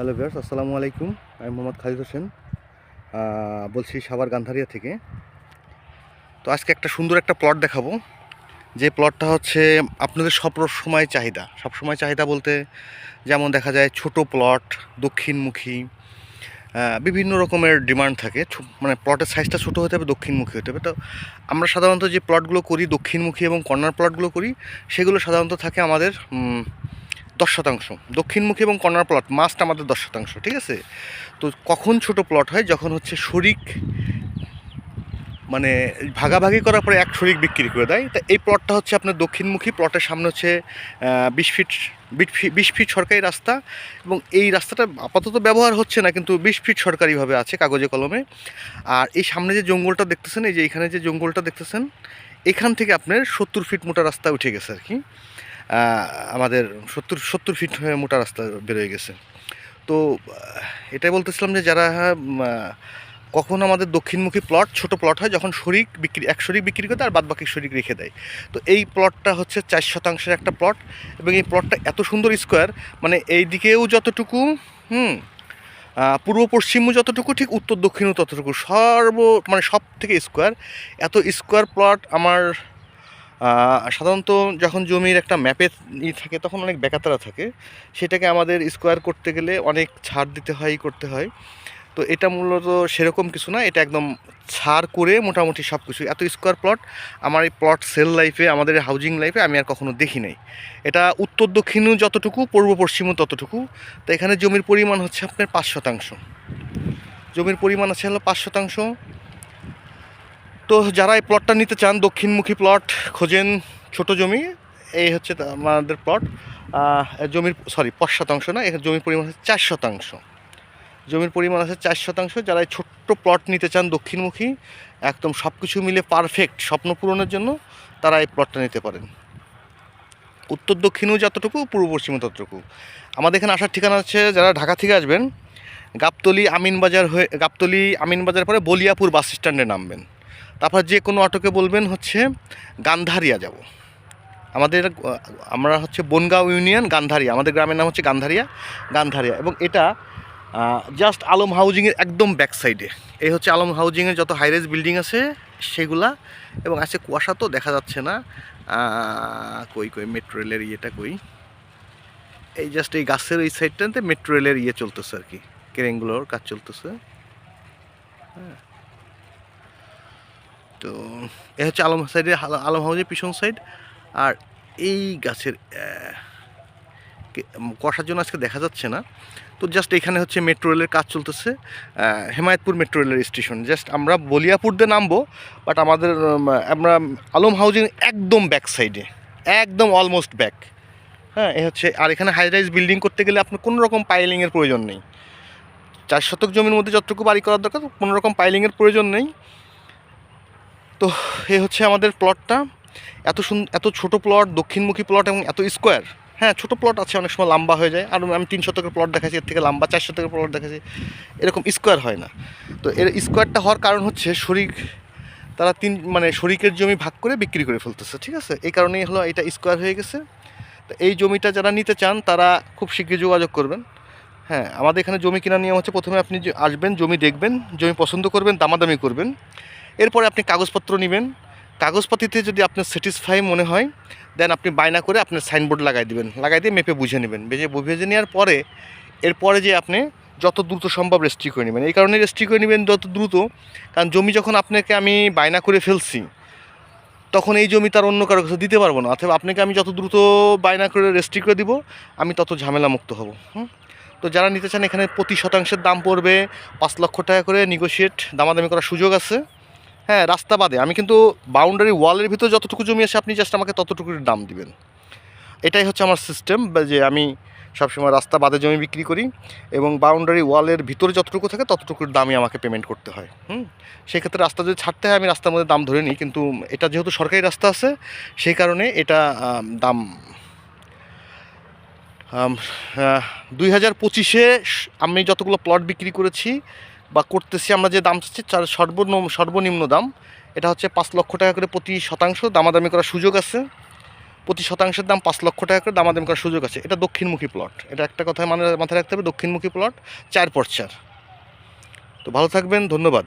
Hello viewers, আসসালামু আলাইকুম। আমি মোহাম্মদ খালিদ হোসেন বলছি সাভার গান্ধারিয়া থেকে। তো আজকে একটা সুন্দর একটা প্লট দেখাবো। যে প্লটটা হচ্ছে আপনাদের সব সময় চাহিদা। সব সময় চাহিদা বলতে যেমন দেখা যায় ছোট প্লট দক্ষিণমুখী বিভিন্ন রকমের ডিমান্ড থাকে। মানে প্লটের সাইজটা ছোটো হতে হবে, দক্ষিণমুখী হতে হবে। তো আমরা সাধারণত যে প্লটগুলো করি, দক্ষিণমুখী এবং কর্নার প্লটগুলো করি, সেগুলো সাধারণত থাকে আমাদের দশ শতাংশ। দক্ষিণমুখী এবং কর্নার প্লট মাস্ট আমাদের দশ শতাংশ, ঠিক আছে? তো কখন ছোট প্লট হয়? যখন হচ্ছে শরিক মানে ভাগাভাগি করার পরে এক শরিক বিক্রি করে দেয়। তা এই প্লটটা হচ্ছে আপনার দক্ষিণমুখী প্লটের সামনে হচ্ছে বিশ ফিট বিশ ফিট সরকারি রাস্তা এবং এই রাস্তাটা আপাতত ব্যবহার হচ্ছে না, কিন্তু বিশ ফিট সরকারিভাবে আছে কাগজে কলমে। আর এই সামনে যে জঙ্গলটা দেখতেছেন, এই যে এখানে যে জঙ্গলটা দেখতেছেন, এখান থেকে আপনার সত্তর ফিট মোটা রাস্তা উঠে গেছে আর কি। আমাদের সত্তর সত্তর ফিট হয়ে মোটা রাস্তা বেরোয় গেছে। তো এটাই বলতেছিলাম যে যারা আহ, কখন আমাদের দক্ষিণমুখী প্লট ছোট প্লট হয় যখন শরিক বিক্রি এক শরিক বিক্রি করে আর বাদবাকি শরিক রেখে দেয়। তো এই প্লটটা হচ্ছে চার শতাংশের একটা প্লট এবং এই প্লটটা এত সুন্দর স্কোয়ার মানে এই দিকেও যতটুকু হুম পূর্ব পশ্চিমও যতটুকু ঠিক উত্তর দক্ষিণও ততটুকু সর্ব মানে সব থেকে স্কোয়ার এত স্কোয়ার প্লট আমার সাধারণত যখন জমির একটা ম্যাপে ই থাকে, তখন অনেক বেকাতারা থাকে। সেটাকে আমাদের স্কোয়ার করতে গেলে অনেক ছাড় দিতে হয়, করতে হয়। তো এটা মূলত সেরকম কিছু না, এটা একদম ছাড় করে মোটামুটি সব কিছু এত স্কোয়ার প্লট, আমার এই প্লট সেল লাইফে, আমাদের হাউজিং লাইফে আমি আর কখনো দেখি নাই। এটা উত্তর দক্ষিণও যতটুকু, পূর্ব পশ্চিমও ততটুকু। তো এখানে জমির পরিমাণ হচ্ছে আপনার পাঁচ শতাংশ। জমির পরিমাণ আছে হলো পাঁচ শতাংশ। তো যারা এই প্লটটা নিতে চান, দক্ষিণমুখী প্লট খোঁজেন ছোট জমি, এই হচ্ছে আমাদের প্লট জমির সরি পাঁচ শতাংশ না এখানে জমির পরিমাণ হচ্ছে চার শতাংশ। জমির পরিমাণ আছে চার শতাংশ। যারা এই ছোট্ট প্লট নিতে চান দক্ষিণমুখী, একদম সব কিছু মিলে পারফেক্ট স্বপ্ন পূরণের জন্য তারা এই প্লটটা নিতে পারেন। উত্তর দক্ষিণেও যতটুকু, পূর্ব পশ্চিমও ততটুকু। আমাদের এখানে আসার ঠিকানা আছে যারা ঢাকা থেকে আসবেন, গাবতলি আমিনবাজার হয়ে, গাবতলি আমিনবাজার পরে বলিয়াপুর বাস স্ট্যান্ডে নামবেন। তারপর যে কোনো অটোকে বলবেন হচ্ছে গান্ধারিয়া যাব। আমাদের, আমরা হচ্ছে বনগাঁও ইউনিয়ন গান্ধারিয়া, আমাদের গ্রামের নাম হচ্ছে গান্ধারিয়া গান্ধারিয়া। এবং এটা জাস্ট আলম হাউজিংয়ের একদম ব্যাক সাইডে এই হচ্ছে আলম হাউজিংয়ের যত হাইরেজ বিল্ডিং আছে, সেগুলা। এবং আছে কুয়াশা তো দেখা যাচ্ছে না। কই কই মেট্রো রেলের ইয়েটা কই? এই জাস্ট এই গাছের এই সাইডটাতে মেট্রো রেলের ইয়ে চলতেছে আর কি। কেরেঙ্গুলোর কাজ চলতেছে। হ্যাঁ। তো এ হচ্ছে আলম সাইডে আলম হাউজের পিছন সাইড। আর এই গাছের কষার জন্য আজকে দেখা যাচ্ছে না। তো জাস্ট এখানে হচ্ছে মেট্রো রেলের কাজ চলতেছে। হেমায়তপুর মেট্রো রেলের স্টেশন জাস্ট আমরা বলিয়াপুর দিয়ে নামবো বাট আমাদের আমরা আলম হাউজিং একদম ব্যাক সাইডে একদম অলমোস্ট ব্যাক হ্যাঁ এ হচ্ছে, আর এখানে হাই রাইজ বিল্ডিং করতে গেলে আপনার কোনো রকম পাইলিংয়ের প্রয়োজন নেই। চার শতক জমির মধ্যে যতটুকু বাড়ি করার দরকার, কোনো রকম পাইলিংয়ের প্রয়োজন নেই। তো এ হচ্ছে আমাদের প্লটটা এত সুন্দর এত ছোট প্লট দক্ষিণমুখী প্লট এবং এত স্কোয়ার হ্যাঁ ছোটো প্লট আছে, অনেক সময় লম্বা হয়ে যায়। আর আমি তিন শতকের প্লট দেখাচ্ছি এর থেকে লম্বা চার শতকের প্লট দেখাচ্ছি এরকম স্কোয়ার হয় না। তো এর স্কোয়ারটা হওয়ার কারণ হচ্ছে শরিক, তারা তিন মানে শরিকের জমি ভাগ করে বিক্রি করে ফেলতেছে, ঠিক আছে? এই কারণেই হলো এটা স্কোয়ার হয়ে গেছে। তো এই জমিটা যারা নিতে চান, তারা খুব শীঘ্রই যোগাযোগ করবেন। হ্যাঁ আমাদের এখানে জমি কেনার নিয়ম হচ্ছে প্রথমে আপনি আসবেন, জমি দেখবেন, জমি পছন্দ করবেন, দামাদামি করবেন। এরপরে আপনি কাগজপত্র নেবেন। কাগজপাতিতে যদি আপনার স্যাটিসফাই মনে হয় দেন আপনি বায়না করে আপনার সাইনবোর্ড লাগাই দিবেন। লাগাই দিয়ে মেপে বুঝে নেবেন। বেজে বুঝে নেওয়ার পরে, এরপরে যে আপনি যত দ্রুত সম্ভব রেজিস্ট্রি করে নেবেন। এই কারণে রেজিস্ট্রি করে নেবেন যত দ্রুত, কারণ জমি যখন আপনাকে আমি বায়না করে ফেলছি, তখন এই জমি তার অন্য কারও কাছে দিতে পারব না। অথবা আপনাকে আমি যত দ্রুত বায়না করে রেজিস্ট্রি করে দিব, আমি তত ঝামেলা মুক্ত হব। হুম? তো যারা নিতে চান, এখানে প্রতি শতাংশের দাম পড়বে পাঁচ লক্ষ টাকা করে নিগোশিয়েট দামাদামি করার সুযোগ আছে। হ্যাঁ রাস্তা বাদে। আমি কিন্তু বাউন্ডারি ওয়ালের ভিতর যতটুকু জমি আছে, আপনি জাস্ট আমাকে ততটুকুর দাম দিবেন। এটাই হচ্ছে আমার সিস্টেম যে আমি সবসময় রাস্তা বাদে জমি বিক্রি করি এবং বাউন্ডারি ওয়ালের ভিতরে যতটুকু থাকে, ততটুকুর দামই আমাকে পেমেন্ট করতে হয়। হুম? সেক্ষেত্রে রাস্তা যদি ছাড়তে হয়, আমি রাস্তার মধ্যে দাম ধরে নিই, কিন্তু এটা যেহেতু সরকারি রাস্তা আছে, সেই কারণে এটা দাম দুই হাজার পঁচিশে আমি যতগুলো প্লট বিক্রি করেছি বা করতেছি আমরা যে দাম চাচ্ছি সর্বনিম্ন সর্বনিম্ন দাম, এটা হচ্ছে পাঁচ লক্ষ টাকা করে প্রতি শতাংশ দামাদামি করার সুযোগ আছে। প্রতি শতাংশের দাম পাঁচ লক্ষ টাকা করে দামাদামি করার সুযোগ আছে। এটা দক্ষিণমুখী প্লট এটা একটা কথা মানে মাথায় রাখতে হবে, দক্ষিণমুখী প্লট চার পর চার তো ভালো থাকবেন, ধন্যবাদ।